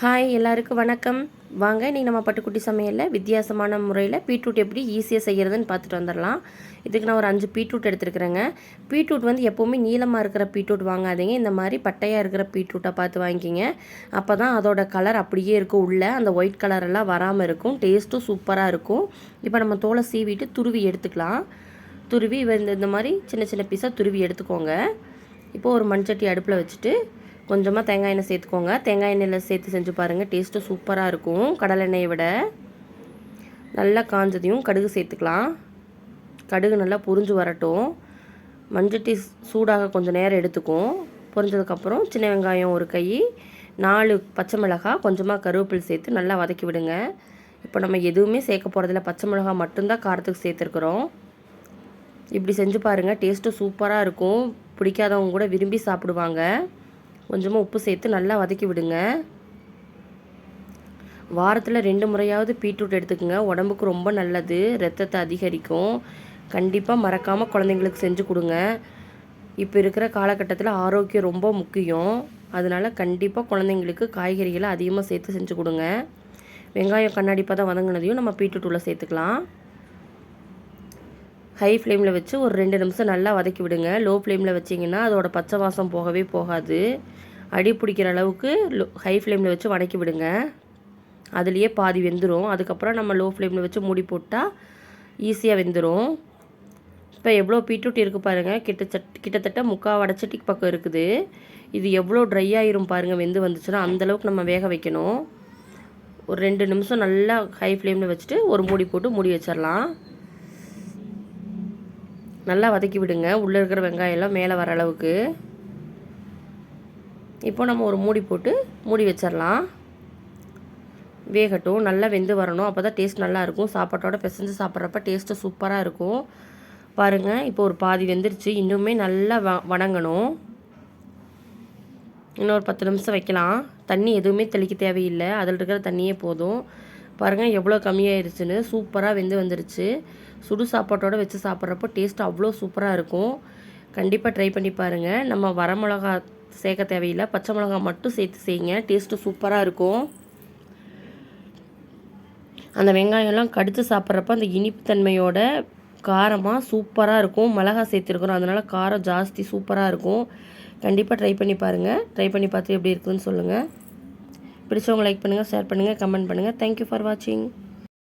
Hi எல்லாருக்கும் வணக்கம். வாங்க இன்றைக்கி நம்ம பட்டுக்குட்டி சமையலில் வித்தியாசமான முறையில் பீட்ரூட் எப்படி ஈஸியாக செய்கிறதுன்னு பார்த்துட்டு வந்துடலாம். இதுக்கு நான் ஒரு அஞ்சு பீட்ரூட் எடுத்துருக்குறேங்க. பீட்ரூட் வந்து எப்போவுமே நீளமாக இருக்கிற பீட்ரூட் வாங்காதீங்க. இந்த மாதிரி பட்டையாக இருக்கிற பீட்ரூட்டை பார்த்து வாங்கிக்கிங்க. அப்போ தான் அதோட கலர் அப்படியே இருக்கும் உள்ளே. அந்த ஒயிட் கலரெல்லாம் வராமல் இருக்கும். டேஸ்ட்டும் சூப்பராக இருக்கும். இப்போ நம்ம தோலை சீவிட்டு துருவி எடுத்துக்கலாம். துருவி இந்த இந்த மாதிரி சின்ன சின்ன பீஸாக துருவி எடுத்துக்கோங்க. இப்போது ஒரு மண்சட்டி அடுப்பில் வச்சுட்டு கொஞ்சமாக தேங்காய் எண்ணெய் சேர்த்துக்கோங்க. தேங்காய் எண்ணெயில் சேர்த்து செஞ்சு பாருங்கள் டேஸ்ட்டு சூப்பராக இருக்கும். கடலை எண்ணெயை விட நல்லா காஞ்சதையும் கடுகு சேர்த்துக்கலாம். கடுகு நல்லா புரிஞ்சு வரட்டும். மஞ்சட்டி சூடாக கொஞ்சம் நேரம் எடுத்துக்கும். பொரிஞ்சதுக்கப்புறம் சின்ன வெங்காயம் ஒரு கை நாலு பச்சை மிளகாய் கொஞ்சமாக கருவேப்பில் சேர்த்து நல்லா வதக்கி விடுங்க. இப்போ நம்ம எதுவுமே சேர்க்க போகிறதில்ல பச்சை மிளகாய் மட்டும்தான் காரத்துக்கு சேர்த்துருக்குறோம். இப்படி செஞ்சு பாருங்கள் டேஸ்ட்டு சூப்பராக இருக்கும். பிடிக்காதவங்க கூட விரும்பி சாப்பிடுவாங்க. கொஞ்சமாக உப்பு சேர்த்து நல்லா வதக்கி விடுங்க. வாரத்தில் ரெண்டு முறையாவது பீட்ரூட் எடுத்துக்கோங்க. உடம்புக்கு ரொம்ப நல்லது. ரத்தத்தை அதிகரிக்கும். கண்டிப்பாக மறக்காமல் குழந்தைங்களுக்கு செஞ்சு கொடுங்க. இப்போ இருக்கிற காலகட்டத்தில் ஆரோக்கியம் ரொம்ப முக்கியம். அதனால் கண்டிப்பாக குழந்தைங்களுக்கு காய்கறிகளை அதிகமாக சேர்த்து செஞ்சு கொடுங்க. வெங்காயம் கண்ணாடி தான் வதங்கினதையும் நம்ம பீட்ரூட் உள்ள சேர்த்துக்கலாம். ஹை ஃப்ளேமில் வச்சு ஒரு ரெண்டு நிமிஷம் நல்லா வதக்கி விடுங்க. லோ ஃப்ளேமில் வச்சிங்கன்னா அதோட பச்சை வாசம் போகவே போகாது. அடி பிடிக்கிற அளவுக்கு லோ ஹை ஃப்ளேமில் வச்சு வதக்கி விடுங்க. அதுலேயே பாதி வெந்துடும் அதுக்கப்புறம் நம்ம லோ ஃப்ளேமில் வச்சு மூடி போட்டால் ஈஸியாக வெந்துடும் இப்போ எவ்வளோ பீட்ரூட் இருக்குது பாருங்கள் கிட்டச்சட் கிட்டத்தட்ட முக்கால் வடச்சட்டி பக்கம் இருக்குது. இது எவ்வளோ ட்ரை ஆகிரும் பாருங்கள் வெந்து வந்துச்சுன்னா அந்தளவுக்கு நம்ம வேக வைக்கணும். ஒரு ரெண்டு நிமிஷம் நல்லா ஹை ஃப்ளேமில் வச்சுட்டு ஒரு மூடி போட்டு மூடி வச்சிடலாம் நல்லா வதக்கி விடுங்க. உள்ளே இருக்கிற வெங்காயம் எல்லாம் மேலே வர அளவுக்கு. இப்போ நம்ம ஒரு மூடி போட்டு மூடி வச்சிடலாம் வேகட்டும் நல்லா வெந்து வரணும். அப்போ தான் டேஸ்ட் நல்லாயிருக்கும் சாப்பாட்டோட பிசைஞ்சு சாப்பிட்றப்ப டேஸ்ட்டு சூப்பராக இருக்கும். பாருங்கள் இப்போ ஒரு பாதி வெந்துருச்சு. இன்னுமே நல்லா வ வணங்கணும். இன்னொரு பத்து நிமிஷம் வைக்கலாம். தண்ணி எதுவுமே தெளிக்க தேவையில்லை. அதில் இருக்கிற தண்ணியே போதும். பாருங்கள் எவ்வளோ கம்மியாயிருச்சுன்னு. சூப்பராக வெந்து வந்துருச்சு. சுடு சாப்பாட்டோடு வச்சு சாப்பிட்றப்போ டேஸ்ட் அவ்வளோ சூப்பராக இருக்கும். கண்டிப்பாக ட்ரை பண்ணி பாருங்கள் நம்ம வரமிளகா சேர்க்க தேவையில்லை. பச்சை மிளகாய் மட்டும் சேர்த்து செய்யுங்க. டேஸ்ட்டு சூப்பராக இருக்கும். அந்த வெங்காயம்லாம் கடித்து சாப்பிட்றப்ப அந்த இனிப்பு தன்மையோட காரமாக சூப்பராக இருக்கும். மிளகா சேர்த்துருக்குறோம். அதனால் காரம் ஜாஸ்தி சூப்பராக இருக்கும். கண்டிப்பாக ட்ரை பண்ணி பாருங்கள் ட்ரை பண்ணி பார்த்து எப்படி இருக்குதுன்னு சொல்லுங்கள் பிடிச்சவங்க லைக் பண்ணுங்கள் ஷேர் பண்ணுங்கள் கமெண்ட் பண்ணுங்கள் தேங்க்யூ ஃபார் வாட்சிங்